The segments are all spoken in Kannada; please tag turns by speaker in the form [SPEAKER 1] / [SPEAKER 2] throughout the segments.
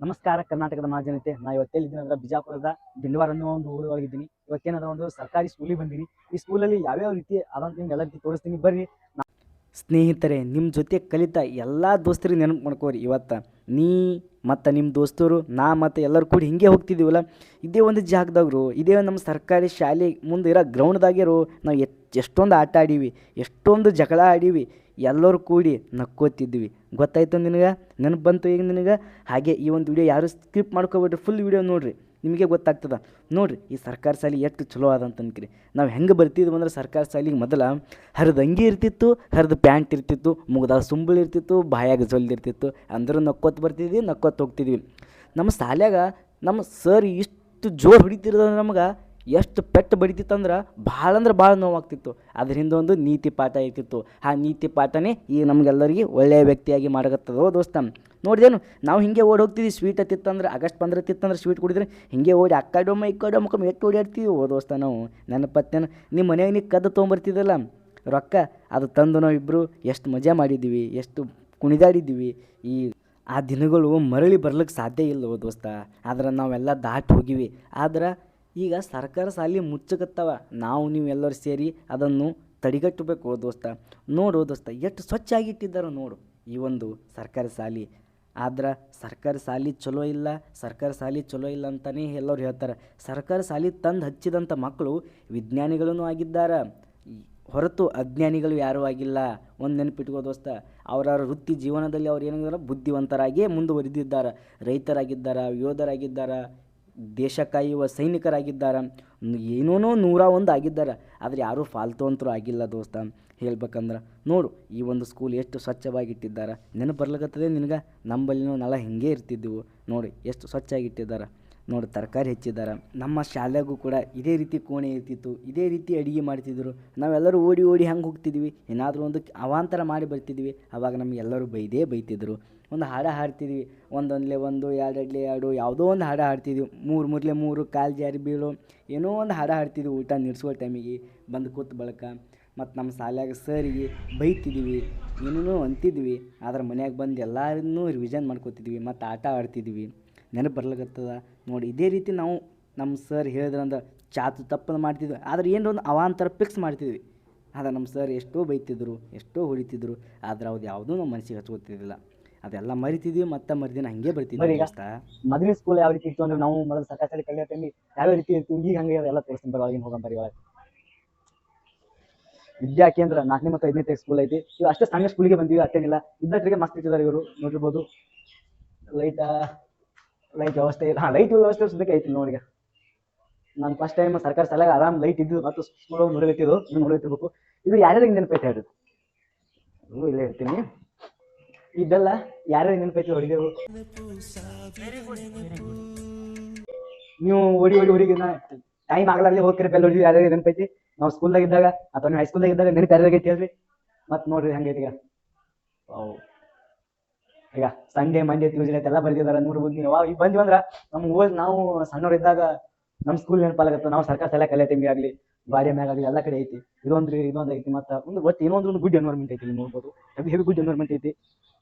[SPEAKER 1] ನಮಸ್ಕಾರ, ಕರ್ನಾಟಕದ ಮಹಾಜನತೆ. ನಾ ಇವತ್ತೆಲ್ಲಿದ್ದೀನಿ ಅಂದ್ರೆ ಬಿಜಾಪುರದ ಬಿಲ್ವಾರ್ ಅನ್ನೋ ಒಂದು ಊರೊಳಗಿದ್ದೀನಿ ಇವತ್ತೇನಾದ್ರೂ ಒಂದು ಸರ್ಕಾರಿ ಸ್ಕೂಲಿಗೆ ಬಂದೀನಿ. ಈ ಸ್ಕೂಲಲ್ಲಿ ಯಾವ್ಯಾವ ರೀತಿ ನಿಮ್ಗೆ ಎಲ್ಲ ರೀತಿ ತೋರಿಸ್ತೀನಿ. ಬರ್ರಿ. ಸ್ನೇಹಿತರೆ ನಿಮ್ಮ ಜೊತೆ ಕಲಿತ ಎಲ್ಲ ದೋಸ್ತರಿಗೆ ನೆನಪು ಮಾಡ್ಕೋರಿ. ಇವತ್ತು ನೀ ಮತ್ತು ನಿಮ್ಮ ದೋಸ್ತರು, ನಾ ಮತ್ತು ಎಲ್ಲರೂ ಕೂಡಿ ಹಿಂಗೆ ಹೋಗ್ತಿದ್ದೀವಲ್ಲ ಇದೇ ಒಂದು ಜಾಗದಾಗ್ರು ಇದೇ ನಮ್ಮ ಸರ್ಕಾರಿ ಶಾಲೆ ಮುಂದೆ ಇರೋ ಗ್ರೌಂಡ್ದಾಗಿರೋ ನಾವು ಎಷ್ಟೊಂದು ಆಟ ಆಡೀವಿ, ಎಷ್ಟೊಂದು ಜಗಳ ಆಡೀವಿ, ಎಲ್ಲರೂ ಕೂಡಿ ನಕ್ಕೋತಿದ್ವಿ. ಗೊತ್ತಾಯ್ತು ನಿನಗೆ? ನೆನಪು ಬಂತು ಈಗ ನಿನಗೆ? ಹಾಗೆ ಈ ಒಂದು ವಿಡಿಯೋ ಯಾರು ಸ್ಕಿಪ್ ಮಾಡ್ಕೊಬೇಡ್ರಿ ಫುಲ್ ವಿಡಿಯೋ ನೋಡ್ರಿ. ನಿಮಗೆ ಗೊತ್ತಾಗ್ತದ. ನೋಡಿರಿ, ಈ ಸರ್ಕಾರಿ ಶಾಲೆ ಎಷ್ಟು ಚಲೋ ಅದ ಅಂತ ಅನ್ಕಿರಿ. ನಾವು ಹೆಂಗೆ ಬರ್ತಿದ್ವಿ ಅಂದ್ರೆ ಸರ್ಕಾರಿ ಶಾಲೆಗೆ ಮೊದಲ ಹರಿದ ಅಂಗಿ ಇರ್ತಿತ್ತು, ಹರಿದ ಪ್ಯಾಂಟ್ ಇರ್ತಿತ್ತು ಮುಗ್ದಾಗ ಸುಂಬಳು ಇರ್ತಿತ್ತು, ಬಾಯಾಗ ಜೊಲ್ದಿರ್ತಿತ್ತು ಅಂದರೂ ನಕ್ಕೋತ್ ಬರ್ತಿದ್ವಿ, ನಕ್ಕೋತ್ ಹೋಗ್ತಿದ್ವಿ. ನಮ್ಮ ಶಾಲ್ಯಾಗ ನಮ್ಮ ಸರ್ ಇಷ್ಟು ಜೋರು ಹೊಡಿತಿರೋದಂದ್ರೆ ನಮ್ಗೆ ಎಷ್ಟು ಪೆಟ್ಟು ಬಡಿತಿತ್ತಂದ್ರೆ ಭಾಳ ಅಂದ್ರೆ ಭಾಳ ನೋವಾಗ್ತಿತ್ತು. ಅದ್ರ ಹಿಂದೆ ಒಂದು ನೀತಿ ಪಾಠ ಇರ್ತಿತ್ತು. ಆ ನೀತಿ ಪಾಠನೇ ಈಗ ನಮಗೆಲ್ಲರಿಗೆ ಒಳ್ಳೆಯ ವ್ಯಕ್ತಿಯಾಗಿ ಮಾಡಕತ್ತದೋ ದೋಸ್ತ. ನೋಡಿದೇನು, ನಾವು ಹಿಂಗೆ ಓಡಿ ಹೋಗ್ತಿದ್ವಿ ಸ್ವೀಟ್ ಹತ್ತಿತ್ತಂದ್ರೆ, ಆಗಸ್ಟ್ ಪಂದ್ರ ಹತ್ತಿತ್ತಂದ್ರೆ ಸ್ವೀಟ್ ಕುಡಿದ್ರೆ ಹಿಂಗೆ ಓಡಿ ಈ ಕಡೆ ಮುಖಮ್ ಎಷ್ಟು ಓಡಾಡ್ತೀವಿ ಓ ದೋಸ್ತ, ನಾವು ನೆನಪತ್ತೇನು ನಿಮ್ಮ ಮನೆಯಾಗ ನೀ ಕದ್ದು ತೊಗೊಂಬರ್ತಿದ್ದಲ್ಲ? ರೊಕ್ಕ, ಅದು ತಂದು ನಾವು ಇಬ್ಬರು ಎಷ್ಟು ಮಜಾ ಮಾಡಿದ್ದೀವಿ, ಎಷ್ಟು ಕುಣಿದಾಡಿದ್ದೀವಿ. ಈ ಆ ದಿನಗಳು ಮರಳಿ ಬರ್ಲಿಕ್ಕೆ ಸಾಧ್ಯ ಇಲ್ಲ ದೋಸ್ತ. ಆದ್ರೆ ನಾವೆಲ್ಲ ದಾಟಿ ಹೋಗಿವಿ. ಆದ್ರೆ ಈಗ ಸರ್ಕಾರ ಸಾಲಿ ಮುಚ್ಚಕತ್ತವ. ನಾವು ನೀವೆಲ್ಲರೂ ಸೇರಿ ಅದನ್ನು ತಡೆಗಟ್ಟಬೇಕು ದೋಸ್ತ. ನೋಡು ದೋಸ್ತ, ಎಷ್ಟು ಸ್ವಚ್ಛ ಆಗಿಟ್ಟಿದ್ದಾರೋ ನೋಡು. ಈ ಒಂದು ಸರ್ಕಾರಿ ಶಾಲಿ ಆದ್ರೆ ಸರ್ಕಾರಿ ಸಾಲಿ ಚಲೋ ಇಲ್ಲ, ಸರ್ಕಾರಿ ಶಾಲಿ ಚಲೋ ಇಲ್ಲ ಅಂತಲೇ ಎಲ್ಲರೂ ಹೇಳ್ತಾರೆ. ಸರ್ಕಾರಿ ಶಾಲಿ ತಂದು ಹಚ್ಚಿದಂಥ ಮಕ್ಕಳು ವಿಜ್ಞಾನಿಗಳೂ ಆಗಿದ್ದಾರೆ. ಹೊರತು ಅಜ್ಞಾನಿಗಳು ಯಾರೂ ಆಗಿಲ್ಲ. ಒಂದು ನೆನಪಿಟ್ಕೋ ದೋಸ್ತ ಅವರವರ ವೃತ್ತಿ ಜೀವನದಲ್ಲಿ ಅವ್ರು ಏನಾಗಿದ್ದಾರೆ ಬುದ್ಧಿವಂತರಾಗಿಯೇ ಮುಂದುವರಿದಿದ್ದಾರೆ. ರೈತರಾಗಿದ್ದಾರೆ, ಯೋಧರಾಗಿದ್ದಾರೆ ದೇಶ ಕಾಯುವ ಸೈನಿಕರಾಗಿದ್ದಾರೆ. ಏನೇನೋ ನೂರ ಒಂದು ಆಗಿದ್ದಾರೆ. ಆದರೆ ಯಾರೂ ಫಾಲ್ತು ಅಂತರೂ ಆಗಿಲ್ಲ ದೋಸ್ತ. ಹೇಳ್ಬೇಕಂದ್ರೆ ನೋಡು, ಈ ಒಂದು ಸ್ಕೂಲ್ ಎಷ್ಟು ಸ್ವಚ್ಛವಾಗಿಟ್ಟಿದ್ದಾರೆ. ನೆನಪು ಬರ್ಲಿಕತ್ತದೆ ನಿನಗೆ? ನಂಬಲ್ಲಿನೂ ನಾಳೆ ಹಿಂಗೆ ಇರ್ತಿದ್ದೆವು ನೋಡಿ, ಎಷ್ಟು ಸ್ವಚ್ಛಾಗಿಟ್ಟಿದ್ದಾರೆ. ನೋಡಿ ತರಕಾರಿ ಹೆಚ್ಚಿದ್ದಾರೆ. ನಮ್ಮ ಶಾಲೆಗೂ ಕೂಡ ಇದೇ ರೀತಿ ಕೋಣೆ ಇರ್ತಿತ್ತು. ಇದೇ ರೀತಿ ಅಡುಗೆ ಮಾಡ್ತಿದ್ರು. ನಾವೆಲ್ಲರೂ ಓಡಿ ಓಡಿ ಹಂಗೆ ಹೋಗ್ತಿದ್ವಿ. ಏನಾದರೂ ಒಂದು ಅವಾಂತರ ಮಾಡಿ ಬರ್ತಿದ್ವಿ. ಅವಾಗ ನಮಗೆ ಎಲ್ಲರೂ ಬೈದೇ ಬೈತಿದ್ರು. ಒಂದು ಹಾಡು ಹಾಡ್ತಿದ್ವಿ. ಒಂದೊಂದ್ಲೆ ಒಂದು, ಎರಡೆಡ್ಲೆ ಎರಡು, ಯಾವುದೋ ಒಂದು ಹಾಡು ಹಾಡ್ತಿದ್ವಿ. ಮೂರು ಮೂರ್ಲೆ ಮೂರು, ಕಾಲು ಜಾರಿ ಬೀಳು. ಏನೋ ಒಂದು ಹಾಡು ಹಾಡ್ತಿದ್ವಿ ಊಟ ನಿರ್ಸೋ ಟೈಮಿಗೆ. ಬಂದು ಕೂತು ಬಳಕ. ಮತ್ತು ನಮ್ಮ ಶಾಲ್ಯಾಗ ಸರಿಗೆ ಬೈತಿದ್ವಿ. ಏನೇನೋ ಅಂತಿದ್ವಿ. ಆದ್ರೆ ಮನ್ಯಾಗ ಬಂದು ಎಲ್ಲರನ್ನೂ ರಿವಿಷನ್ ಮಾಡ್ಕೊತಿದ್ವಿ. ಮತ್ತು ಆಟ ಆಡ್ತಿದ್ವಿ. ನೆನಪು ಬರ್ಲಿಕತ್ತದ. ನೋಡಿ ಇದೇ ರೀತಿ ನಾವು ನಮ್ಮ ಸರ್ ಹೇಳಿದ್ರಂದ ಚಾತು ತಪ್ಪನ್ನು ಮಾಡ್ತಿದ್ವಿ. ಆದರೆ ಏನೋ ಒಂದು ಅವಾಂತರ ಫಿಕ್ಸ್ ಮಾಡ್ತಿದ್ವಿ. ಆದರೆ ನಮ್ಮ ಸರ್ ಎಷ್ಟೋ ಬೈತಿದ್ರು ಎಷ್ಟೋ ಹೊಡಿತಿದ್ರು. ಆದ್ರೆ ಅವ್ದು ಯಾವುದೂ ನಮ್ಮ ಮನಸ್ಸಿಗೆ ಹಚ್ಕೋತಿದ್ದಿಲ್ಲ. ಅದೆಲ್ಲ ಮರಿತಿದ್ವಿ ಮತ್ತೆ ಮರಿದಿನ ಹಂಗೆ ಬರ್ತಿದ್ವಿ ಮದುವೆ ಸ್ಕೂಲ್ ಯಾವ ರೀತಿ ಇತ್ತು ಅಂದ್ರೆ ನಾವು ಮೊದಲು ಸರ್ಕಾರಿ ಕಲಿಯೋ ಟೈಮಿಗೆ ಯಾವ ರೀತಿ ಇತ್ತು ಈಗ ಹಂಗೆ ಎಲ್ಲ ತೋರಿಸ್ತೀನಿ ಬರೋ ಒಳಗಿನ ಹೋಗಂ ಬರೀ ಒಳಗೆ ವಿದ್ಯಾ ಕೇಂದ್ರ ನಾಲ್ಕನೇ ಮತ್ತು ಐದನೇ ಸ್ಕೂಲ್ ಐತಿ. ಇವು ಅಷ್ಟೇ ಸಣ್ಣ ಸ್ಕೂಲಿಗೆ ಬಂದಿವಿ ಅಷ್ಟೇನಿಲ್ಲ. ಇದ್ದಟ್ರಿಗೆ ಮಸ್ತ್ ಇಟ್ಟಿದ್ದಾರೆ ಇವರು ನೋಡಿರ್ಬೋದು. ಲೈಟ್ ಲೈಟ್ ವ್ಯವಸ್ಥೆ ಇಲ್ಲ. ಹಾಂ ಲೈಟ್ ವ್ಯವಸ್ಥೆ ಸದ್ಯಕ್ಕೆ ಐತಿ ನೋಡಿ ನಾನು ಫಸ್ಟ್ ಟೈಮ್ ಸರ್ಕಾರ ಶಾಲೆಗೆ ಆರಾಮ್ ಲೈಟ್ ಇದ್ದು ಮತ್ತು ಸ್ಕೂಲ್ ನೋಡಲಿತ್ತಿದ್ದು ನೀವು ನೋಡಲಿತ್ತಿರ್ಬೇಕು ಇದು ಯಾರ್ಯಾರಿಗೆ ನೆನಪೈತೆ ಹೇಳಿದ್ರು ಇವು ಇಲ್ಲೇ ಇರ್ತೀನಿ. ಇದೆಲ್ಲ ಯಾರ್ಯಾರಿಗೆ ನೆನಪೈತೆ ಹೊಡಿದೆವು ನೀವು ಓಡಿ ಓಡಿ ನಾ ಟೈಮ್ ಆಗ್ಲಾರ್ದೆ ಹೋಗ್ತೀರಿ ಬೆಲ್ಲ ಹೊಡಿದ್ವಿ ಯಾರ್ಯಾರಿಗೆ ನೆನಪೈತಿ ನಾವು ಸ್ಕೂಲ್ದಾಗ ಇದ್ದಾಗ ಅಥವಾ ನೀವು ಹೈಸ್ಕೂಲ್ದಾಗ ಇದ್ದಾಗ ನೆನಪು ಯಾರ್ಯಾರಿಗೆ ಹೇಳ್ರಿ? ಮತ್ತೆ ನೋಡ್ರಿ ಹಂಗೈತಿ ಈಗ. ಈಗ ಸಂಡೆ ಮಂಡೇ ಟ್ಯೂಸ್ಡೇ ಎಲ್ಲ ಬರ್ದಿದಾರ ನೂರು ಬುದ್ಧಿ ಅವಾಗ ಈಗ ಬಂದ್ವಿ ಅಂದ್ರ ನಮ್ ಊರ್ ನಾವು ಸಣ್ಣವರಿದ್ದಾಗ ನಮ್ ಸ್ಕೂಲ್ ನೆನಪಾಗತ್ತ. ನಾವು ಸರ್ಕಾರ ಶಾಲೆ ಕಲೆ ಟೈಮಿಗೆ ಆಗ್ಲಿ, ಬಾರಿ ಮ್ಯಾಗ ಆಗ್ಲಿ, ಎಲ್ಲ ಕಡೆ ಐತಿ. ಇದೊಂದ್ರಿ ಇದೊಂದ್ ಐತಿ. ಮತ್ತ ಒಂದು ಒಟ್ಟು ಏನೋ ಒಂದು ಗುಡ್ ಎನ್ವೈರ್ಮೆಂಟ್ ಐತಿ ನೋಡ್ಬೋದು. ಹೆವಿ ಹೆವಿ ಗುಡ್ ಎನ್ವೈರ್ಮೆಂಟ್ ಐತಿ?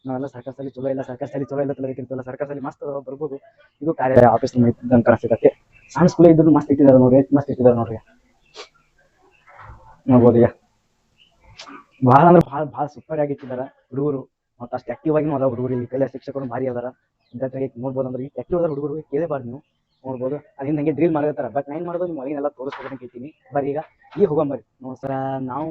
[SPEAKER 1] ನಾವೆಲ್ಲ ಸರ್ಕಾರ ಶಾಲೆ ಚಲೋ ಇಲ್ಲ, ಸರ್ಕಾರ ಶಾಲೆ ಚಲೋ ಇಲ್ಲ ತಲೆ ಐತಿರ್ತಲ್ಲ ಸರ್ಕಾರ ಶಾಲೆ ಮಸ್ತ್ ಬರ್ಬೋದು. ಇದು ಕಾರ್ಯ ಆಫೀಸ್ ಕನಸಿಗತ್ತೆ ಸಣ್ಣ ಸ್ಕೂಲ್ ಇದ್ರು ಮಸ್ತ್ ಇಟ್ಟಿದಾರ ನೋಡ್ರಿ ಮಸ್ತ್ ಇಟ್ಟಿದಾರ ನೋಡ್ರಿ. ನೋಡ್ಬೋದು ಈಗ ಭಾಳ ಅಂದ್ರೆ ಭಾಳ ಭಾಳ ಸೂಪರ್ ಆಗಿ ಇಟ್ಟಿದಾರ ಹುಡುಗರು. ಮತ್ತು ಅಷ್ಟು ಆಕ್ಟಿವ್ ಆಗಿ ಅದಾವ ಹುಡುಗರು. ಇಲ್ಲಿ ಕಲೆ ಶಿಕ್ಷಕರು ಭಾರಿ ಅದಾರ. ಇಂಥದ್ರಾಗೆ ನೋಡ್ಬೋದು ಅಂದ್ರೆ ಆಕ್ಟಿವ್ ಅದಾರ ಹುಡುಗರು ಕೇಳಬಾರ್ದು ನೀವು. ನೋಡ್ಬೋದು. ಅದಿಂದ ಹಂಗೆ ಡ್ರಿಲ್ ಮಾಡಿರ್ತಾರ. ಬಟ್ ನೈನ್ ಮಾಡೋದು, ನಿಮ್ಮ ಒಳಗಿನೆಲ್ಲ ತೋರಿಸ್ಬೇಕಂತ ಕೇಳ್ತೀನಿ ಬರೀ ಈಗ. ಈಗ ಹೋಗಂಬರಿ ನೋಡಿ ಸರ, ನಾವು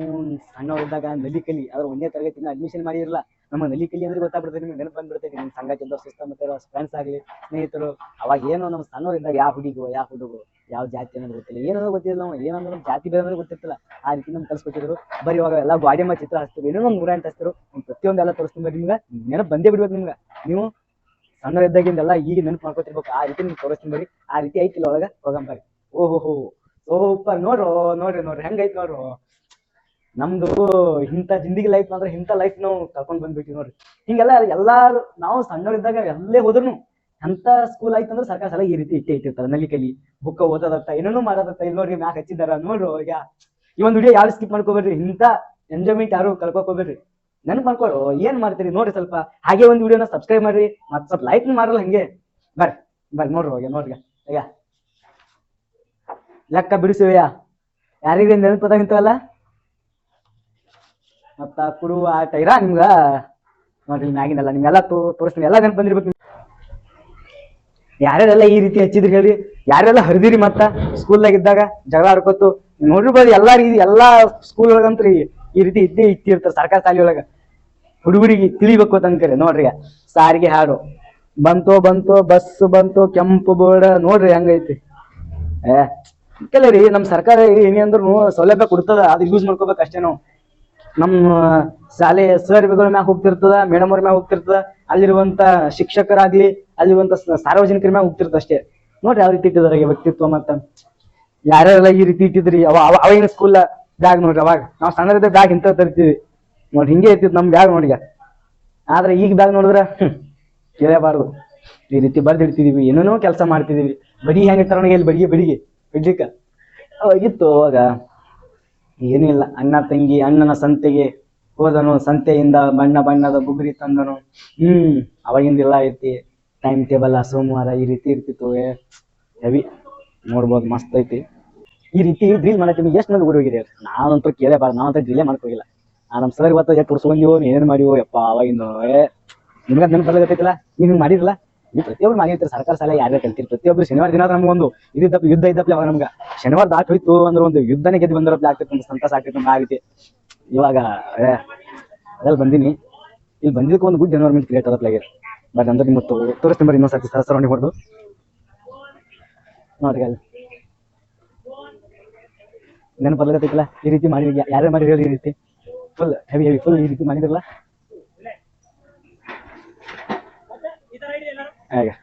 [SPEAKER 1] ಸಣ್ಣವರಿದ್ದಾಗ ನಲಿ ಕಲಿ ಅದ್ರ ಒಂದೇ ತರಗತಿನ ಅಡ್ಮಿಷನ್ ಮಾಡಿರಲ್ಲ. ನಮ್ಮ ನಲಿ ಕಲಿ ಅಂದ್ರೆ ಗೊತ್ತಾಗ್ಬಿಡ್ತದೆ ನಿಮ್ಗೆ, ನೆನಪು ಬಂದ್ಬಿಡ್ತೈತಿ ನಿಮ್ಮ ಸಂಘ ಸಿಸ್ಟಮ್ ಮತ್ತೆ ಫ್ರೆಂಡ್ಸ್ ಆಗಲಿ, ಸ್ನೇಹಿತರು. ಅವಾಗ ಏನೋ ನಮ್ಮ ಸಣ್ಣವರಿದ್ದಾಗ ಯಾವ ಹುಡುಗೋ ಯಾವ ಹುಡುಗು. ಯಾವ ಜಾತಿ ಅನ್ನೋದು ಗೊತ್ತಿಲ್ಲ. ಏನೋ ಗೊತ್ತಿಲ್ಲ ನಾವು ಏನಂದ್ರೆ ಜಾತಿ ಬೇರೆ ಅನ್ನೋದು ಗೊತ್ತಿರ್ತಿಲ್ಲ. ಆ ರೀತಿ ನಮ್ಗೆ ಕಲ್ಸ್ಕೊಟ್ಟಿದ್ರು. ಬರೀ ಇವಾಗ ಎಲ್ಲ ಗಾಡಿ ಚಿತ್ರ ಹಚ್ತಿರು ಏನೋ ನಮ್ಗೆ ನೂರ ಎಂಟು ಹಚ್ತಿರು ಪ್ರತಿಯೊಂದು ಎಲ್ಲ ತೋರಿಸ್ತೀನಿ ನಿಮ್ಗೆ. ನೆನಪು ಬಂದೇ ಬಿಡ್ಬೇಕು ನಿಮ್ಗೆ. ನೀವು ಸಣ್ಣವರಿದ್ದಾಗಿಂದೆಲ್ಲ ಈಗ ನೆನಪು ಮಾಡ್ಕೊತಿರ್ಬೇಕು. ಆ ರೀತಿ ನಿಮ್ಗೆ ತೋರಿಸ್ತೀನಿ ಆ ರೀತಿ ಐತಿಲ್ಲ ಒಳಗೆ. ಹೋಗಂಬರ್ರಿ ಓಹೋ ಸೂಪರ್. ನೋಡ್ರು, ನೋಡ್ರಿ ನೋಡ್ರಿ. ಹೆಂಗೈತ್ ನೋಡ್ರು.
[SPEAKER 2] ನಮ್ದು ಇಂಥ ಜಿಂದಗಿ ಲೈಫ್ ಅಂದ್ರೆ ಇಂಥ ಲೈಫ್ ನಾವು ಕರ್ಕೊಂಡ್ ಬಂದ್ಬಿಟ್ಟಿವಿ ನೋಡ್ರಿ. ಹಿಂಗೆಲ್ಲ ಎಲ್ಲಾರು, ನಾವು ಸಣ್ಣವರಿದ್ದಾಗ ಎಲ್ಲೇ ಹೋದ್ರು ಅಂತ ಸ್ಕೂಲ್ ಆಯ್ತು ಅಂದ್ರೆ ಸರ್ಕಾರ ಸಲ ಈ ರೀತಿ ಇಟ್ಟೆ ಇಟ್ಟಿರ್ತಾರೆ. ನಲ್ಲಿ ಕಲಿ ಬುಕ್ ಓದೋದತ್ತ, ಏನೇನು ಮಾಡೋದತ್ತ, ಇಲ್ಲಿ ನೋಡ್ರಿ ಮ್ಯಾಕ್ ಹಚ್ಚಿದಾರ ನೋಡ್ರು ಈಗ. ಈ ಒಂದು ವಿಡಿಯೋ ಯಾರು ಸ್ಕಿಪ್ ಮಾಡ್ಕೋಬೇಡ್ರಿ ಇಂತ ಎಂಜಾಯ್ಮೆಂಟ್ ಯಾರು ಕಳ್ಕೊಕೋಬೇಡ್ರಿ ನನ್ ಮಾಡ್ಕೊಡು ಏನ್ ಮಾಡ್ತೀರಿ? ನೋಡ್ರಿ ಸ್ವಲ್ಪ. ಹಾಗೆ ಒಂದು ವಿಡಿಯೋನ ಸಬ್ಸ್ಕ್ರೈಬ್ ಮಾಡ್ರಿ ಮತ್ ಸ್ವಲ್ಪ ಲೈಕ್ ಮಾಡಲ್ಲ ಹಂಗೆ. ಬರ್ರಿ ಬರ್ರಿ ನೋಡ್ರಿ ಹೋಗಿ ನೋಡ್ರಿ ಈಗ. ಲೆಕ್ಕ ಬಿಡಿಸುವೆಯ? ಯಾರಿಗೆ ನೆನಪದಾಗಿಂತವಲ್ಲ ಮತ್ತ ಕುಡುವ ಆಟ ಇರ ನಿಮ್ಗ? ನೋಡ್ರಿ ಮ್ಯಾಗಿನಲ್ಲ ನಿಮ್ಗೆಲ್ಲ ತೋರಿಸ್ತೀನಿ ಎಲ್ಲ ನೆನಪು ಬಂದಿರ್ಬೇಕು. ಯಾರ್ಯಾರೆಲ್ಲ ಈ ರೀತಿ ಹಚ್ಚಿದ್ರಿ ಹೇಳ್ರಿ ಯಾರೆಲ್ಲ ಹರಿದಿರಿ ಮತ್ತ ಸ್ಕೂಲ್ದಾಗ ಇದ್ದಾಗ? ಜಗಳ ಆಡ್ಕೊತು ನೋಡಿರ್ಬೋದು ಎಲ್ಲಾ ರೀತಿ, ಎಲ್ಲಾ ಸ್ಕೂಲ್ ಒಳಗಂತ್ರಿ ಈ ರೀತಿ ಇದ್ದೇ ಇಟ್ಟಿರ್ತಾರ ಸರ್ಕಾರ ಶಾಲೆ ಒಳಗ ಹುಡುಗರಿಗೆ ತಿಳಿಬೇಕು ಅಂತ ಅನ್ಕರಿ ನೋಡ್ರಿ ಸಾರಿಗೆ ಹಾಡು. ಬಂತೋ ಬಂತೋ ಬಸ್ ಬಂತೋ, ಕೆಂಪು ಬೋರ್ಡ, ನೋಡ್ರಿ ಹಂಗೈತಿ. ಏ ರೀ, ನಮ್ ಸರ್ಕಾರ ಏನೇ ಅಂದ್ರೂ ಸೌಲಭ್ಯ ಕೊಡ್ತದ, ಅದು ಯೂಸ್ ಮಾಡ್ಕೋಬೇಕು ಅಷ್ಟೇ ನಾವು. ನಮ್ಮ ಶಾಲೆ ಸರ್ ಮ್ಯಾಗ ಹೋಗ್ತಿರ್ತದ ಮೇಡಮ್ ಅವ್ರ ಮ್ಯಾಗ ಹೋಗ್ತಿರ್ತದ, ಅಲ್ಲಿರುವಂತ ಶಿಕ್ಷಕರಾಗ್ಲಿ ಅಲ್ಲಿರುವಂತ ಸ- ಸಾರ್ವಜನಿಕರ ಮ್ಯಾಗ ಹೋಗ್ತಿರ್ತ ಅಷ್ಟೇ. ನೋಡ್ರಿ ಯಾವ ರೀತಿ ಇಟ್ಟಿದಾರ ವ್ಯಕ್ತಿತ್ವ ಮತ್ತ. ಯಾರ್ಯಾರೆಲ್ಲ ಈ ರೀತಿ ಇಟ್ಟಿದ್ರಿ? ಅವ ಅವ- ಅವಾಗಿನ ಸ್ಕೂಲ್ ಬ್ಯಾಗ್ ನೋಡ್ರಿ ಅವಾಗ. ನಾವ್ ಸಣ್ಣದ ಬ್ಯಾಗ್ ಇಂತ ತರ್ತೀವಿ. ನೋಡ್ರಿ ಹಿಂಗೆ ಇರ್ತಿತ್ತು ನಮ್ ಬ್ಯಾಗ್ ನೋಡಿಗ ಆದ್ರೆ ಈಗ ಬ್ಯಾಗ್ ನೋಡಿದ್ರ ಕೇಳಬಾರ್ದು. ಈ ರೀತಿ ಬರ್ದಿಡ್ತಿದೀವಿ ಏನೇನೋ ಕೆಲಸ ಮಾಡ್ತಿದೀವಿ. ಬಡಿ ಹೆಂಗ ತರೋಣ ಇಲ್ಲಿ ಬಡಿಗೆ ಬಡಿಗೆ ಬಿಡ್ಲಿಕ್ಕ ಅವಾಗಿತ್ತು ಅವಾಗ ಏನಿಲ್ಲ ಅಣ್ಣ ತಂಗಿ, ಅಣ್ಣನ ಸಂತೆಗೆ ಹೋದನು. ಸಂತೆಯಿಂದ ಬಣ್ಣ ಬಣ್ಣದ ಬುಗುರಿ ತಂದನು. ಹ್ಮ್ ಅವಾಗಿಂದೆಲ್ಲ ಐತಿ. ಟೈಮ್ ಟೇಬಲ್ ಸೋಮವಾರ ಈ ರೀತಿ ಇರ್ತಿತ್ತು ಹೆವಿ ನೋಡ್ಬೋದು, ಮಸ್ತ್ ಐತಿ. ಈ ರೀತಿ ಡ್ರಿಲ್ ನಿಮ್ಗೆ ಎಷ್ಟು ಮಂದಿ ಊರು ನಾನಂತೂ ನಾವಂತೂ ಕೇಳಬಾರ್ದು ನಾವಂತೂ ಡ್ರಿಲ್ಲೇ ಮಾಡ್ಕೋಗಿಲ್ಲ ನಮ್ಮ ಸರ್ ಇವತ್ತು ಎಷ್ಟು ಉಡ್ಸ್ಕೊಂಡಿವೋ ಏನೇನು ಮಾಡಿವೋ ಯಪ್ಪ, ಅವಾಗಿಂದ ನಿಮ್ಗೆ ನೆನಪು ಬರ್ಲಾಗತ್ತೈತಿಲ್ಲ ನೀವು ಹಿಂಗೆ ಮಾಡಿರಲ್ಲ ನೀವು ಪ್ರತಿಯೊಬ್ರು ಮಾಡಿರ್ತೀರಿ ಸರ್ಕಾರ ಸಾಲ ಯಾರೇ ಕಲ್ತಿರಿ ಪ್ರತಿಯೊಬ್ರು ಶನಿವಾರ ದಿನ ನಮ್ಗೊಂದು ಇದಿದ್ದಪ್ಪ ಯುದ್ಧ ಇದ್ದಪ್ಪ ಅವಾಗ ನಮ್ಗೆ. ಶನಿವಾರ ದಾಟ್ ಹೋಯ್ತು ಅಂದ್ರೆ ಒಂದು ಯುದ್ಧನೇ ಗೆದ್ದು ಬಂದಿರಪ್ಪ ಆಗ್ತಿತ್ತು, ಒಂದು ಸಂತಸ ಆಗ್ತಿತ್ತು ನಮ್ಗೆ ಆಗೈತಿ. ಇವಾಗ ಅದ್ರಲ್ಲಿ ಬಂದೀನಿ. ಇಲ್ಲಿ ಬಂದಿದ್ದಕ್ಕೆ ಒಂದು ಗುಡ್ ಎನ್ವೈರ್ಮೆಂಟ್ ಕ್ರಿಯೇಟ್ ಆದಪ್ಪ ಬಟ್ ಅಂದ್ರೆ ನಿಮ್ಮ ತೋರಿಸ್ತೀನಿ ಬರ್ರಿ ಇನ್ನೊಂದು ಸರ್ತಿ ಸರಸರವಣಿ ಹೊಡೆದು ನೋಡ್ರಿ ಅಲ್ಲಿ ನೆನಪು ಬರ್ಲಾಗತ್ತೈತಿಲ್ಲ ಈ ರೀತಿ ಮಾಡಿ ಯಾರ್ಯಾರು ಮಾಡಿ ಹೇಳಿ ಈ ರೀತಿ ಫುಲ್ ಹೆವಿ ಹೆವಿ ಫುಲ್ ಈ ರೀತಿ ಮಾಡಿದ್ರಲ್ಲ ಹಾಗೆ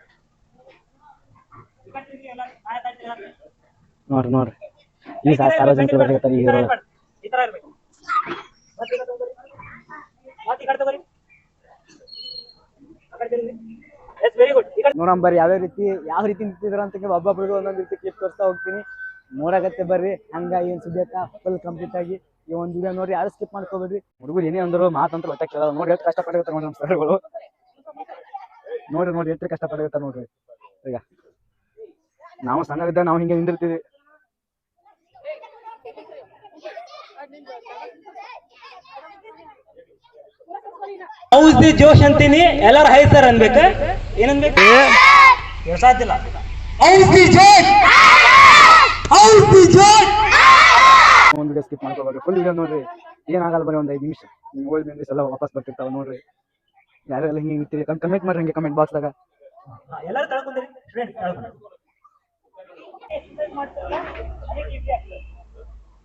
[SPEAKER 2] ನೋಡ್ರಿ ನೋಡ್ರಿ ಈ ಸಾ- ಸಾರ್ವಜನಿಕರು ಬರ್ಲಿಕತ್ತಾರ ಈಗ ನೋಡೋಣ ಯಾವ್ಯಾವ ರೀತಿ, ಯಾವ ರೀತಿ ನಿಂತಿದ್ರ ಅಂತ ಒಬ್ಬೊಬ್ರಿಗೆ ಒಂದೊಂದು ರೀತಿ ಕ್ಲಿಪ್ ತೋರಿಸ್ತಾ ಹೋಗ್ತೀನಿ. ನೋಡಕತ್ತೆ ಬರ್ರಿ, ಹಂಗ ಏನ್ ಸುದ್ದಿಯಕ್ಕ ಫುಲ್ ಕಂಪ್ಲೀಟ್ ಆಗಿ ಈ ಒಂದು ವಿಡಿಯೋ ನೋಡಿ ಯಾರು ಸ್ಕಿಪ್ ಮಾಡ್ಕೋಬೇಡ್ರಿ. ಹುಡುಗರು ಏನೇ ಅಂದ್ರು ಮಾತಂತ್ರ ಹೊಟ್ಟೆ ಕೇಳಲ್ಲ ನೋಡಿ ಎಷ್ಟು ಕಷ್ಟಪಟ್ಟಿರ್ತಾರೆ ನೋಡಿ ನಮ್ಮ ಸರ್ಗಳು ನೋಡ್ರಿ ನೋಡಿ ಎಷ್ಟು ಕಷ್ಟಪಟ್ಟಿರ್ತಾರೆ ನೋಡ್ರಿ. ಈಗ ನಾವು ಸಣ್ಣವಿದ್ದಾಗ ನಾವು ಹಿಂಗೆ ನಿಂದಿರ್ತೀವಿ.
[SPEAKER 3] ಔಷಧಿ ಜೋಶ್ ಅಂತೀನಿ ಎಲ್ಲಾರು ಹೈ ಸರ್ ಅನ್ಬೇಕ ಏನನ್ಬೇಕು ಸಾಧ್ಯಿಲ್ಲ ಔಷಧಿ ಜೋಶ್! ಔಷಧಿ ಜೋಶ್!
[SPEAKER 2] ಒಂದು ವಿಡಿಯೋ ಸ್ಕಿಪ್ ಮಾಡ್ಕೋಬೇಡ್ರಿ. ಫುಲ್ ವಿಡಿಯೋ ನೋಡ್ರಿ. ಏನಾಗಲ್ಲ ಬರೀ ಒಂದು ಐದು ನಿಮಿಷ. ನಿಮ್ಮ ಓಲ್ಡ್ ಮೆಮರೀಸ್ ಎಲ್ಲ ವಾಪಸ್ ಬರ್ತಿರ್ತಾವ ನೋಡ್ರಿ. ಯಾರೆಲ್ಲ ಹಿಂಗೆ ನಿಂತಿರಿ ಕಮೆಂಟ್ ಮಾಡ್ರಿ ಹಂಗೆ ಕಮೆಂಟ್ ಬಾಕ್ಸ್ದಾಗ
[SPEAKER 3] ಎಲ್ಲರೂ ತಳ್ಕೊಂಡಿರಿ. ಫ್ರೆಂಡ್ ತಳ್ಕೊಂಡ್ರಿ.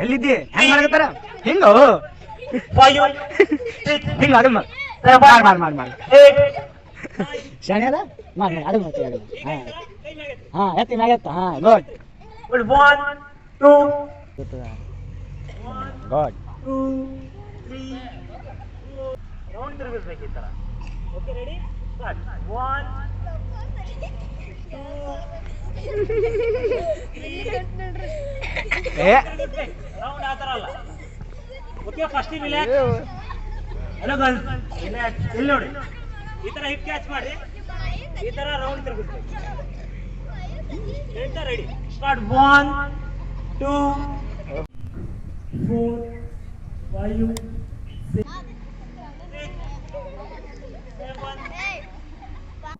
[SPEAKER 2] ಎಲ್ಲಿದ್ದಿ? ಹೆಂಗ್ ಮಾಡಕತ್ತಾರ? ಹಿಂಗ? ಹಿಂಗ ಅದು ಮಾಡ್ ಮಾಡ್ ಮಾಡ್ ಮಾಡ್ ಶಾಣೆ ಅದ? ಮಾಡ್ ಮಾಡ್ ಅದು ಮಾಡ್ತೀವಿ ಅದು ಹಾ ಎತ್ತಿ ಮ್ಯಾಗ ಹಾ ಗುಡ್. ಗುಡ್.
[SPEAKER 3] ತರ. ಓಕೆ ರೆಡಿ ಸ್ಟಾರ್ಟ್ One,
[SPEAKER 2] ಏ.
[SPEAKER 3] ರೌಂಡ್ ಆತರ ಅಲ್ಲ okay first relax hello girl ಇಲ್ಲ ಇಲ್ಲಿ ನೋಡಿ. ಈ ತರ ಹಿಪ್ ಕ್ಯಾಚ್ ಮಾಡಿ. ಈ ತರ ರೌಂಡ್ ತಿರುಗುತ್ತೆ ಹೇಳ್ತಾ ರೆಡಿ ಸ್ಟಾರ್ಟ್ 1 2 4 5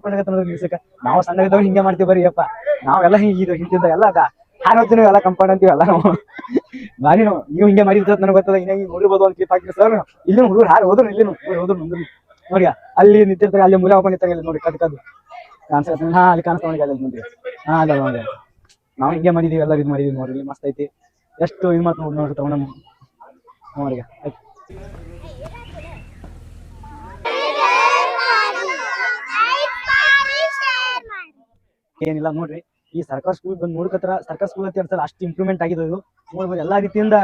[SPEAKER 2] ಕಂಪ್ಕೊಂಡಾಗತ್ತ ನಾವು ಸಣ್ಣ ನಾವು ಹಿಂಗೆ ಮಾಡ್ತೀವಿ ಬರೀ ಅಪ್ಪ ನಾವೆಲ್ಲ ಹಿಂಗೆ ಇದು ಹಿಂದಿಂದ ಎಲ್ಲ ಹಾನ್ ಹೋಗ್ತೀವಿ ಎಲ್ಲ ಕಂಪೌಂಡ್ ಅಂತೀವಿ ಎಲ್ಲ ನಾವು. ಬಾರಿ ನಾವು. ಹಿಂಗೆ ಮಾಡಿದ್ರೆ ನನಗೆ ಗೊತ್ತದ ಹಿಂಗೆ ಹಿಂಗೆ ನೋಡಿರ್ಬೋದು ಅಂತ ಕ್ಲಿಪ್ ಹಾಕಿ ಸರ್. ಇಲ್ಲಿ ಹುಡುಗರು ಹಾರು ಹೋದ್ರು ಇಲ್ಲಿ ಹೋದ್ರು ಮುಂದೆ ನೋಡಿ ಅಲ್ಲಿ ನಿಂತಿರ್ತಾರೆ, ಅಲ್ಲಿ ಮುಲೆ ಹಾಕೊಂಡಿರ್ತಾರೆ ಇಲ್ಲಿ ನೋಡಿ, ಕದ್ ಕದ್ದು ಕಾಣಿಸ್ತಾ ಹಾ, ಅಲ್ಲಿ ಕಾಣಿಸ್ತಾ ನೋಡಿ ಅಲ್ಲಿ ಮುಂದೆ ಹಾ, ಅಲ್ಲ ನೋಡಿ ನಾವು ಹಿಂಗೆ ಮಾಡಿದೀವಿ ಎಲ್ಲ ಇದು ಮಾಡಿದೀವಿ ನೋಡ್ರಿ ಮಸ್ತ್ ಐತಿ. ಎಷ್ಟು ಇದು ಮಾತು ನೋಡಿ ನೋಡ್ರಿ ತಗೊಂಡ ನೋಡ್ರಿ ಆಯ್ತು. ಏನಿಲ್ಲ ನೋಡ್ರಿ. ಈ ಸರ್ಕಾರಿ ಸ್ಕೂಲ್ ಬಂದು ನೋಡ್ಕತ್ರ ಸರ್ಕಾರಿ ಸ್ಕೂಲ್ ಅಂತ ಹೇಳ್ತಾರೆ ಅಷ್ಟು ಇಂಪ್ರೂವ್ಮೆಂಟ್ ಆಗಿದೆ ಇದು. ನೋಡ್ಬೋದು, ಎಲ್ಲಾ ರೀತಿಯಿಂದ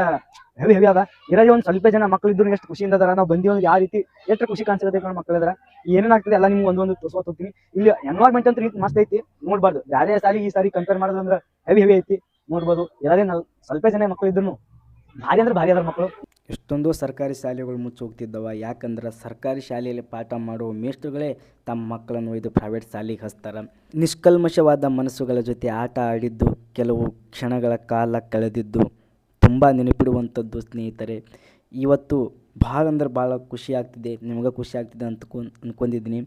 [SPEAKER 2] ಹೆವಿ ಹೆವಿ ಅದ. ಇರೋದೇ ಒಂದ್ ಸ್ವಲ್ಪ ಜನ ಮಕ್ಳು ಇದ್ರು ಎಷ್ಟು ಖುಷಿಯಿಂದ ಅದಾರ, ನಾವು ಬಂದಿ ಯಾವ ರೀತಿ ಎಷ್ಟು ಖುಷಿ ಕಾಣಿಸುತ್ತೆ ಕಣ ಮಕ್ಳು ಇದ್ರ. ಏನೇನಾಗ್ತದೆ ಎಲ್ಲ ನಿಮ್ಗೆ ಒಂದೊಂದು ತೋರ್ಸ್ಕೊತ ಹೋಗ್ತೀನಿ. ಇಲ್ಲಿ ಎನ್ವೈರ್ಮೆಂಟ್ ಅಂತ ರೀತಿ ಮಸ್ತ್ ಐತಿ, ನೋಡ್ಬಾರ್ದು. ಬೇರೆ ಸಾರಿ ಈ ಸಾರಿ ಕಂಪೇರ್ ಮಾಡೋದಂದ್ರೆ ಹೆವಿ ಹೆವಿ ಐತಿ. ನೋಡ್ಬೋದು ಇರೋದೇ ಸ್ವಲ್ಪ ಜನ ಮಕ್ಳು ಇದ್ರು ಭಾರಿ ಅಂದ್ರೆ ಭಾರಿ ಅದ್ರ ಮಕ್ಕಳು
[SPEAKER 1] ಎಷ್ಟೊಂದು ಸರ್ಕಾರಿ ಶಾಲೆಗಳು ಮುಚ್ಚಿ ಹೋಗ್ತಿದ್ದವ ಯಾಕಂದ್ರೆ ಸರ್ಕಾರಿ ಶಾಲೆಯಲ್ಲಿ ಪಾಠ ಮಾಡುವ ಮೇಷ್ಟ್ರುಗಳೇ ತಮ್ಮ ಮಕ್ಕಳನ್ನು ಒಯ್ದು ಪ್ರೈವೇಟ್ ಶಾಲೆಗೆ ಹಚ್ತಾರೆ. ನಿಷ್ಕಲ್ಮಶವಾದ ಮನಸ್ಸುಗಳ ಜೊತೆ ಆಟ ಆಡಿದ್ದು ಕೆಲವು ಕ್ಷಣಗಳ ಕಾಲ ಕಳೆದಿದ್ದು ತುಂಬ ನೆನಪಿಡುವಂಥದ್ದು ಸ್ನೇಹಿತರೆ. ಇವತ್ತು ಭಾಳ ಅಂದ್ರೆ ಭಾಳ ಖುಷಿ ಆಗ್ತಿದೆ. ನಿಮಗೆ ಖುಷಿ ಆಗ್ತಿದೆ ಅಂತ ಅನ್ಕೊಂಡಿದ್ದೀನಿ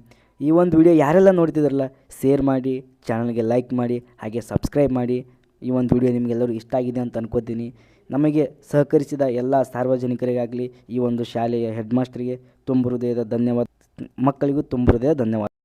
[SPEAKER 1] ಈ ಒಂದು ವಿಡಿಯೋ ಯಾರೆಲ್ಲ ನೋಡ್ತಿದ್ರಲ್ಲ ಶೇರ್ ಮಾಡಿ ಚಾನಲ್ಗೆ ಲೈಕ್ ಮಾಡಿ, ಹಾಗೆ ಸಬ್ಸ್ಕ್ರೈಬ್ ಮಾಡಿ ಈ ಒಂದು ವಿಡಿಯೋ ನಿಮಗೆಲ್ಲರೂ ಇಷ್ಟ ಆಗಿದೆ ಅಂತ ಅನ್ಕೋತೀನಿ. ನಮಗೆ ಸಹಕರಿಸಿದ ಎಲ್ಲ ಸಾರ್ವಜನಿಕರಿಗಾಗಲಿ ಈ ಒಂದು ಶಾಲೆಯ ಹೆಡ್ ಮಾಸ್ಟ್ರಿಗೆ ತುಂಬ ಹೃದಯದ ಧನ್ಯವಾದ, ಮಕ್ಕಳಿಗೂ ತುಂಬ ಹೃದಯ ಧನ್ಯವಾದ.